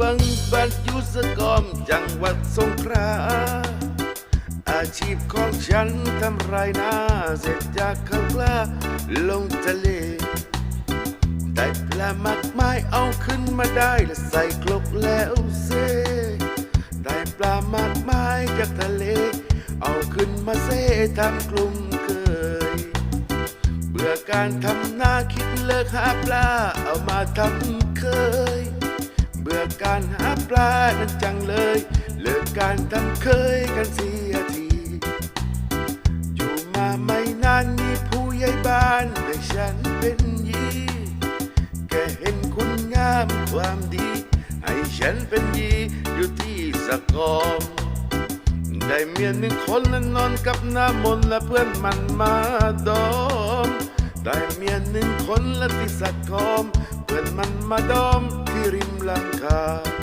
บังบัดยุสกอมจังหวัดสงขลาอาชีพของฉันทำไรนาเสร็จจากข้าวกล้าลงทะเล ได้ปลามากมายเอาขึ้นมาได้และใส่กลกแล้วเซได้ปลามากมายจากทะเล เอาขึ้นมาเซทำกลุ่มเคย เบื่อการทำนาคิดเลิกหาปลาเอามาทำเคย การหาปลานั้นจังเลย เลิกการทำเคยกันเสียที อยู่มาไม่นานมีผู้ใหญ่บ้านให้ฉันเป็นยีแค่เห็นคุณงามความดี ให้ฉันเป็นยีอยู่ที่สะกอมได้เมียหนึ่งคนและนนอนกับน้ำมนและเพื่อนมันมาดอม ได้เมียหนึ่งคนและที่สะกอม เพื่อนมันมาดอม ที่ริมลังคา